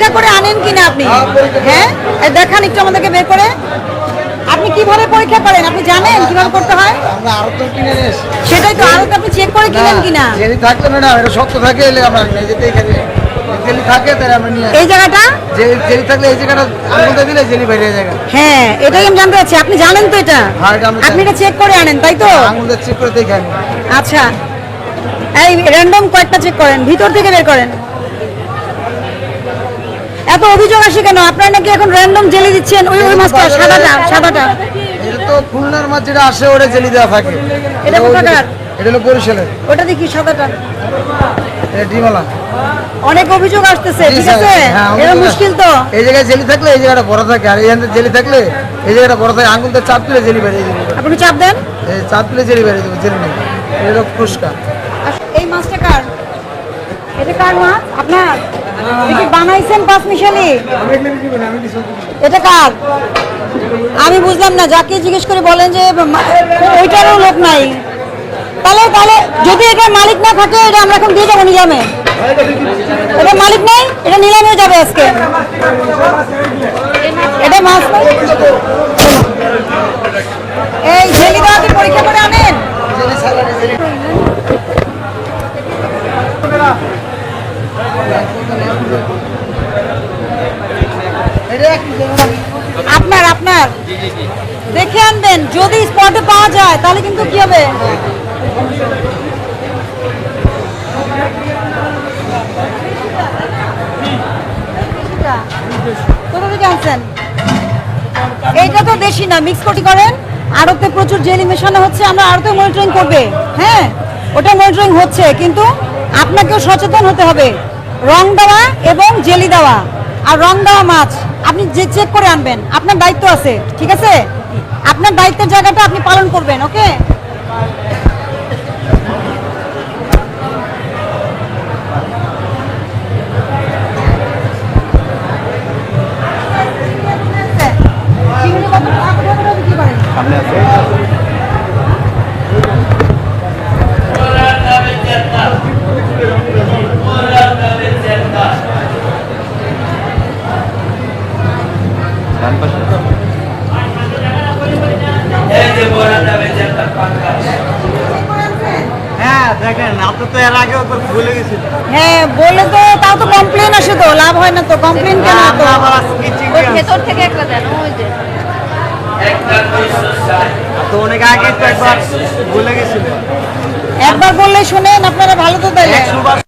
পরীক্ষা করে আনেন কিনা আপনি? হ্যাঁ? দেখান একটু আমাদেরকে বের করে। আপনি কীভাবে পরীক্ষা করেন? আপনি জানেন কীভাবে করতে হয়? আমরা আরও তো কিনে এসেছি। সেটাই তো আরও আপনি চেক করে কিনেন কিনা? জেলি থাকলে ম্যাডাম এটা শক্ত থাকে এলে আমরা নিয়ে যেতে এখানে জেলি থাকে তাহলে আমরা নিয়ে এই জায়গাটা? জেলি থাকলে এই জায়গাটা আঙুলটা দিলে জেলি বাইরে যাবে হ্যাঁ এটাই আমি জানতে চাচ্ছি। আপনি জানেন তো এটা? হ্যাঁ, আপনি এটা চেক করে আনেন তাই তো? আঙুলটা চেক করে দেখে আচ্ছা। এই র্যান্ডম কয়েকটা চেক করেন ভিতর থেকে বের করেন। এত অভিযোগ আসে কেন? আপনারা নাকি এখন র্যান্ডম জেলি দিচ্ছেন? ওই ওই মাছটা সাদাটা সাদাটা। এটা তো খুলনার মাছ যেটা আসে ওটা জেলি দেওয়া থাকে। এটা কোথাকার? এটা হলো বরিশালের। ওটা দেখি সাদাটা। এটা ডিমালা। অনেক অভিযোগ আসতেছে ঠিক আছে? হ্যাঁ, এটা মুশকিল তো। এই জায়গায় জেলি থাকলে এই জায়গাটা বড় থাকে। আর এখানে জেলি থাকলে এই জায়গাটা বড় থাকে। আঙুলটা চাপ দিলে জেলি বেরিয়ে যাবে। আপনি চাপ দেন। এই চাপ দিলে জেলি বেরিয়ে যাবে জেলি নেই। এটা হলো ফুসকা। এই মাছটা কার? এটা কার মাছ? আপনার? দেখি বানাইছেন পাঁচ মিশালি? এটা কার? আমি বুঝলাম না, যাকে জিজ্ঞেস করে বলেন যে ওইটারও লোক নাই। তাহলে তাহলে যদি এটা মালিক না থাকে, এটা আমরা এখন দিয়ে যাব নিলামে। এটা মালিক নাই, এটা নিলামে যাবে আজকে। এটা মাছ নাই? এই জেলি দেওয়াকে পরীক্ষা করে আনেন জেলি স্যালাডে জেলি এটা একই জায়গা। আপনার আপনার। দেখে আনবেন, যদি স্পটে পাওয়া যায়, তাহলে কিন্তু কি হবে? কোথা থেকে আনছেন? এইটা তো দেশি না মিক্স কোটি করেন? আড়তে প্রচুর জেলি মেশানো হচ্ছে, আমরা আড়তে মনিটরিং করবে। হ্যাঁ ওটা মনিটরিং হচ্ছে, কিন্তু আপনাকেও সচেতন হতে হবে। রং দেওয়া এবং জেলি আর রং দেওয়া মাছ, আপনি যে চেক করে আনবেন, আপনার দায়িত্ব আছে, ঠিক আছে? আপনার দায়িত্বের জায়গাটা আপনি পালন করবেন, ওকে? কত টাকা করে বিক্রি করেন? হ্যাঁ হ্যাঁ বলে তো তাও তো কমপ্লেন আসে তো লাভ হয় না তো কমপ্লেন কেন তো? আবার আজকে ওই ভেতর থেকে একটা দেন ওই যে। তো অনেক আগে তো একবার ভুলে গেছিলেন। একবার বললে শোনেন আপনারা ভালো তো বার